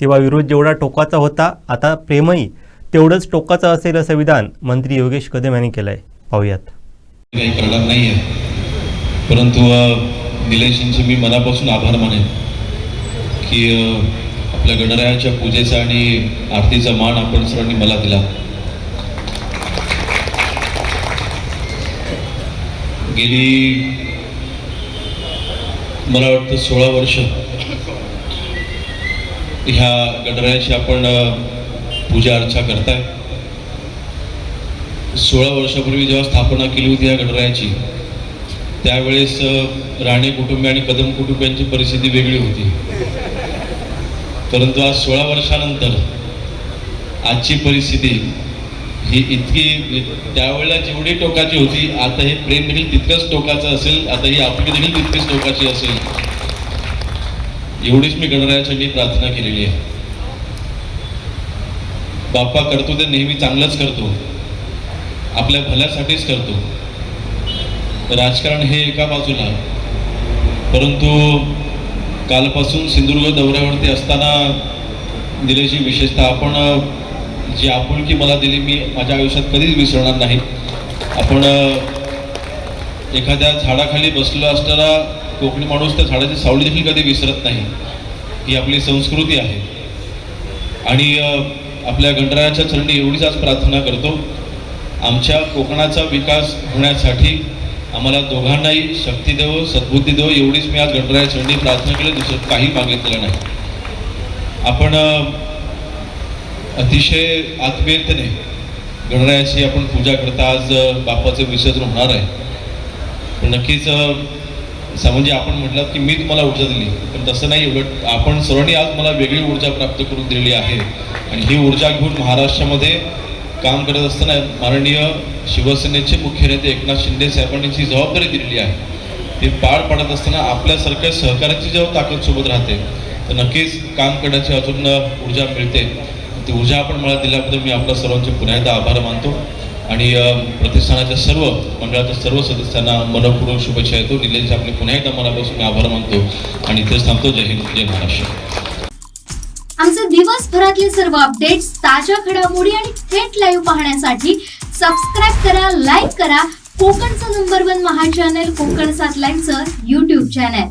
तेव्हा विरोध जेवढा टोकाचा होता आता प्रेमही तेवढंच टोकाचं असेल असं विधान मंत्री योगेश कदम यांनी केलं आहे पाहूयात. काही करणार नाही आहे परंतु अ, मी मनापासून आभार मानेन की आपल्या गणरायाच्या पूजेचा आणि आरतीचा मान आपण सर्वांनी मला दिला. गेली मला वाटतं सोळा वर्ष ह्या गणरायाची आपण पूजा अर्चा करताय. सोळा वर्षापूर्वी जेव्हा स्थापना केली होती या गणरायाची त्यावेळेस राणे कुटुंबी आणि कदम कुटुंबियांची परिस्थिती वेगळी होती. परंतु आज सोळा वर्षानंतर आजची परिस्थिती ही इतकी त्यावेळेला जेवढी टोकाची होती आता हे प्रेम देखील तितकंच टोकाचं असेल आता ही आपली देखील तितकीच टोकाची असेल. एवढीच मी गणरायाची प्रार्थना केलेली आहे. बाप्पा करतो ते नेहमी चांगलंच करतो. आपल्या भल्यासाठीच करतो. राजकारण हे एका बाजूला परंतु कालपासून सिंधुदुर्ग दौऱ्यावरती असताना दिलेची विशेषतः आपण जी आपुलकी मला दिली मी माझ्या आयुष्यात कधीच विसरणार नाही. आपण एखाद्या झाडाखाली बसलो असताना कोकणी माणूस त्या झाडाची सावली देखील कधी विसरत नाही. ही आपली संस्कृती आहे. आणि आपल्या गणरायाच्या चरणी एवढीच आज प्रार्थना करतो. आमच्या कोकणाचा विकास होण्यासाठी आम्हाला दोघांनाही शक्ती देव सद्बुद्धी देव एवढीच मी आज गणराया चरणी प्रार्थना केली दुसरं काही मागितलेलं नाही. आपण अतिशय आत्मीयतेने गणरायाची आपण पूजा करता आज बापाचं विसर्जन होणार आहे. नक्कीच म्हणजे आपण म्हटलं की मी तुम्हाला ऊर्जा दिली पण तसं नाही उलट आपण सर्वांनी आज मला वेगळी ऊर्जा प्राप्त करून दिलेली आहे. आणि ही ऊर्जा घेऊन महाराष्ट्रामध्ये काम करत असताना माननीय शिवसेनेचे मुख्य नेते एकनाथ शिंदे साहेबांनी जी जबाबदारी दिलेली आहे. ती पार पाडत असताना आपल्यासारख्या सहकार्याची जेव्हा ताकद सोबत राहते तर नक्कीच काम करण्याची अजून ऊर्जा मिळते. ती ऊर्जा आपण मला दिल्याबद्दल मी आपल्या सर्वांचे पुन्हा एकदा आभार मानतो. आणि प्रतिष्ठानाच्या सर्व मंडळाच्या सर्व सदस्यांना मनपूर्वक शुभेच्छा येतो निलेश आपले पुन्हा एकदा मनापासून मी आभार मानतो आणि इथेच थांबतो. जय हिंद जय महाराष्ट्र. आमचे दिवसभरातले सर्व अपडेट्स ताज्या घडामोडी आणि थेट लाईव्ह पाहण्यासाठी सबस्क्राईब करा लाईक करा. कोकणचं नंबर वन महा चॅनल कोकण सात लाईनचं युट्यूब चॅनल